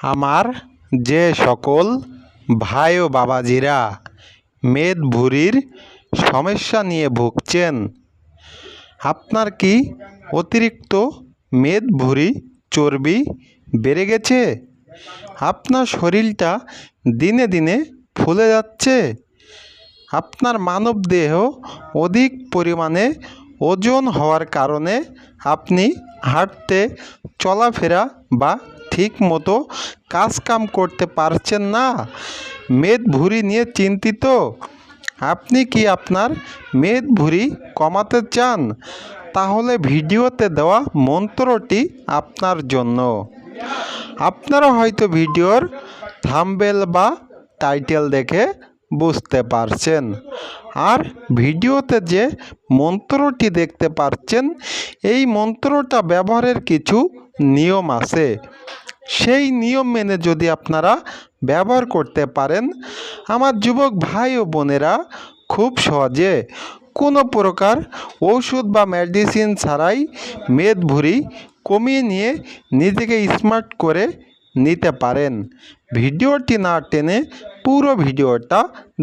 আমার যে সকল ভাই ও বাবাজিরা মেদভুঁড়ির সমস্যা নিয়ে ভুগছেন, আপনার কি অতিরিক্ত মেদভুঁড়ি চর্বি বেড়ে গেছে? আপনার শরীরটা দিনে দিনে ফুলে যাচ্ছে। আপনার মানবদেহ অধিক পরিমাণে ওজন হওয়ার কারণে আপনি হাঁটতে, চলাফেরা বা ঠিকমতো কাজকাম করতে পারছেন না। মেদভুঁড়ি নিয়ে চিন্তিত। আপনি কি আপনার মেদভুঁড়ি কমাতে চান? তাহলে ভিডিওতে দেওয়া মন্ত্রটি আপনার জন্য। আপনারা হয়তো ভিডিওর থাম্বেল বা টাইটেল দেখে বুঝতে পারছেন। আর ভিডিওতে যে মন্ত্রটি দেখতে পাচ্ছেন এই মন্ত্রটা ব্যবহারের কিছু নিয়ম আছে। সেই নিয়ম মেনে যদি আপনারা ব্যবহার করতে পারেন, আমার যুবক ভাই ও বোনেরা খুব সহজে কোনো প্রকার ওষুধ বা মেডিসিন ছাড়াই মেদভুঁড়ি কমিয়ে নিয়ে নিজেকে স্মার্ট করে নিতে পারেন। ভিডিওটি না টেনে পুরো ভিডিওটা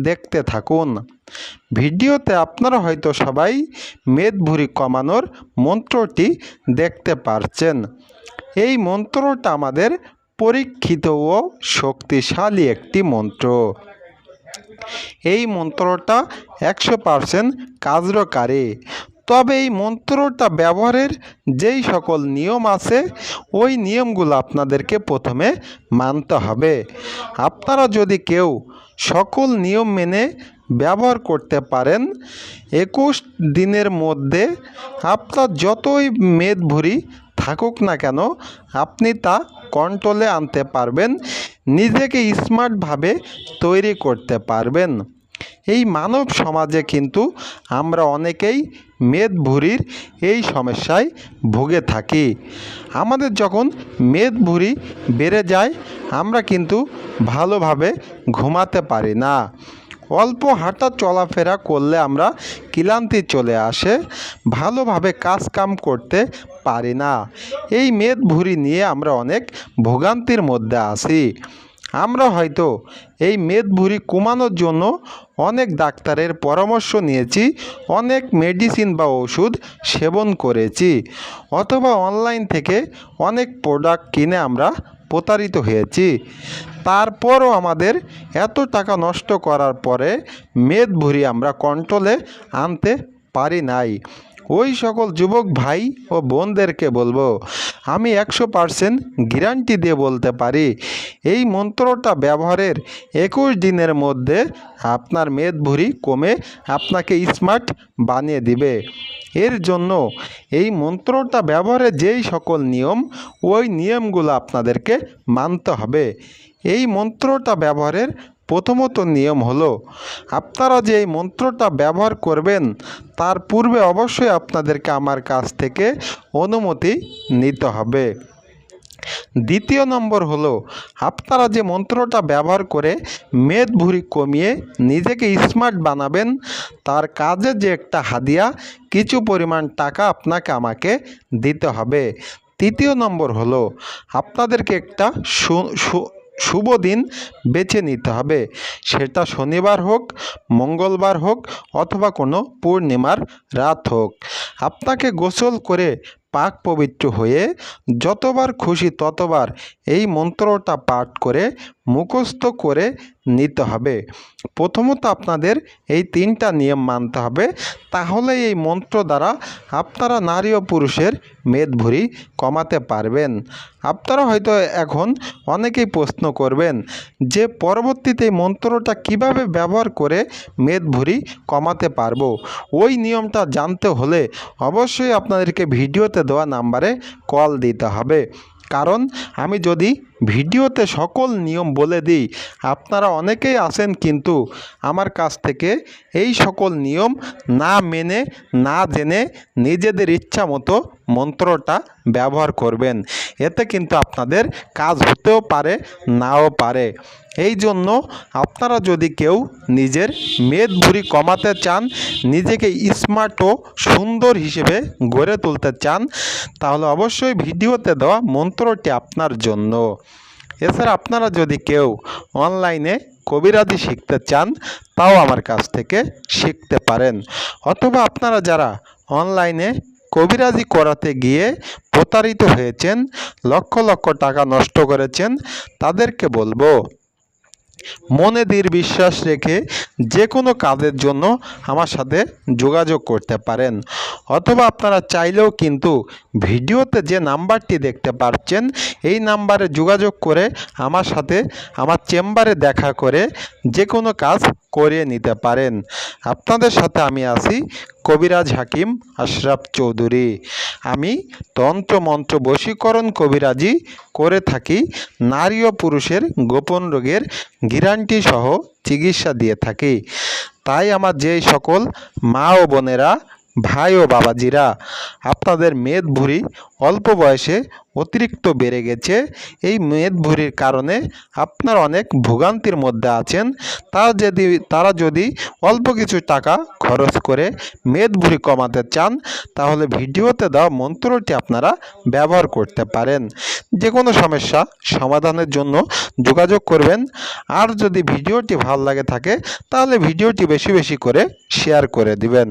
দেখতে থাকুন। ভিডিওতে আপনারা হয়তো সবাই মেদভুঁড়ি কমানোর মন্ত্রটি দেখতে পারছেন। এই মন্ত্রটা আমাদের পরীক্ষিত ও শক্তিশালী একটি মন্ত্র। এই মন্ত্রটা একশো পারসেন্ট কার্যকারী তবে এই মন্ত্রটা ব্যবহারের যেই সকল নিয়ম আছে, ওই নিয়মগুলো আপনাদেরকে প্রথমে মানতে হবে। আপনারা যদি কেউ সকল নিয়ম মেনে ব্যবহার করতে পারেন, একুশ দিনের মধ্যে আপনার যতই মেদভুঁড়ি থাকুক না কেন, আপনি তা কন্ট্রোলে আনতে পারবেন, নিজেকে স্মার্টভাবে তৈরি করতে পারবেন। এই মানব সমাজে কিন্তু আমরা অনেকেই মেদভুঁড়ির এই সমস্যায় ভুগে থাকি। আমাদের যখন মেদভুঁড়ি বেড়ে যায়, আমরা কিন্তু ভালোভাবে ঘুমাতে পারি না। অল্প হাঁটা চলাফেরা করলে আমরা ক্লান্তি চলে আসে, ভালোভাবে কাজ কাম করতে পারি না। এই মেদভুঁড়ি নিয়ে আমরা অনেক ভোগান্তির মধ্যে আছি। আমরা হয়তো এই মেদ মেদভুঁড়ি কমানোর জন্য অনেক ডাক্তারের পরামর্শ নিয়েছি, অনেক মেডিসিন বা ওষুধ সেবন করেছি, অথবা অনলাইন থেকে অনেক প্রোডাক্ট কিনে আমরা প্রতারিত হয়েছি। তারপরও আমাদের এত টাকা নষ্ট করার পরে মেদ ভরি আমরা কন্ট্রোলে আনতে পারি নাই। ওই সকল যুবক ভাই ও বোনদেরকে বলব, আমি একশো পারসেন্ট গ্যারান্টি দিয়ে বলতে পারি এই মন্ত্রটা ব্যবহারের একুশ দিনের মধ্যে আপনার মেদভুঁড়ি কমে আপনাকে স্মার্ট বানিয়ে দিবে। এর জন্য এই মন্ত্রটা ব্যবহারের যেই সকল নিয়ম, ওই নিয়মগুলো আপনাদেরকে মানতে হবে। এই মন্ত্রটা ব্যবহারের প্রথমত নিয়ম হলো, আপনারা যে এই মন্ত্রটা ব্যবহার করবেন, তার পূর্বে অবশ্যই আপনাদেরকে আমার কাছ থেকে অনুমতি নিতে হবে। দ্বিতীয় নম্বর হলো, আপনারা যে মন্ত্রটা ব্যবহার করে মেদভুঁড়ি কমিয়ে নিজেকে স্মার্ট বানাবেন, তার কাজে যে একটা হাদিয়া, কিছু পরিমাণ টাকা আপনাকে আমাকে দিতে হবে। তৃতীয় নম্বর হলো, আপনাদেরকে একটা শুভ দিন বেছে নিতে হবে। সেটা শনিবার হোক, মঙ্গলবার হোক, অথবা কোনো পূর্ণিমার রাত হোক। আপনাকে গোসল করে পাক পবিত্র হয়ে যতবার খুশি ততবার এই মন্ত্রটা পাঠ করে মুখস্থ করে নিতে হবে। প্রথমত আপনাদের এই তিনটা নিয়ম মানতে হবে। তাহলে এই মন্ত্র দ্বারা আপনারা নারী ও পুরুষের মেদভুঁড়ি কমাতে পারবেন। আপনারা হয়তো এখন অনেকেই প্রশ্ন করবেন যে পরবর্তীতে এই মন্ত্রটা কীভাবে ব্যবহার করে মেদভুঁড়ি কমাতে পারব? ওই নিয়মটা জানতে হলে অবশ্যই আপনাদেরকে ভিডিওতে দেওয়া নাম্বারে কল দিতে হবে। কারণ আমি যদি ভিডিওতে সকল নিয়ম বলে দিই। আপনারা অনেকেই আসেন কিন্তু আমার কাছ থেকে এই সকল নিয়ম না মেনে, না জেনে নিজেদের ইচ্ছা মতো মন্ত্রটা ব্যবহার করবেন। এতে কিন্তু আপনাদের কাজ হতেও পারে, নাও পারে। এই জন্য আপনারা যদি কেউ নিজের মেদভুঁড়ি কমাতে চান, নিজেকে স্মার্ট ও সুন্দর হিসেবে গড়ে তুলতে চান, তাহলে অবশ্যই ভিডিওতে দেওয়া মন্ত্রটি আপনার জন্য। এছাড়া আপনারা যদি কেউ অনলাইনে কবিরাজি শিখতে চান, তাও আমার কাছ থেকে শিখতে পারেন। অথবা আপনারা যারা অনলাইনে কবিরাজি করাতে গিয়ে প্রতারিত হয়েছেন, লক্ষ লক্ষ টাকা নষ্ট করেছেন, তাদেরকে বলব মনে দৃঢ় বিশ্বাস রেখে যে কোনো কাজের জন্য আমার সাথে যোগাযোগ করতে পারেন। অথবা আপনারা চাইলেও কিন্তু ভিডিওতে যে নাম্বারটি দেখতে পাচ্ছেন, এই নাম্বারে যোগাযোগ করে আমার সাথে আমার চেম্বারে দেখা করে যে কোনো কাজ করিয়ে নিতে পারেন। আপনাদের সাথে আমি আছি কবিরাজ হাকিম আশরাফ চৌধুরী। আমি তন্ত্র মন্ত্র বশীকরণ কবিরাজি করে থাকি, নারী ও পুরুষের গোপন রোগের গ্যারান্টি সহ চিকিৎসা দিয়ে থাকি। তাই আমার যেই সকল মা ও বোনেরা ভাই ও বাবাজিরা, আপনাদের মেদ ভুঁড়ি অল্প বয়সে অতিরিক্ত বেড়ে গেছে। এই মেদ ভুঁড়ির কারণে আপনার অনেক ভোগান্তির মধ্যে আছেন। তারা যদি তারা যদি অল্প কিছু টাকা খরচ করে মেদ ভুঁড়ি কমাতে চান, তাহলে ভিডিওতে দেওয়া মন্ত্রটি আপনারা ব্যবহার করতে পারেন। যে কোনো সমস্যা সমাধানের জন্য যোগাযোগ করবেন। আর যদি ভিডিওটি ভালো লাগে থাকে, তাহলে ভিডিওটি বেশি বেশি করে শেয়ার করে দিবেন।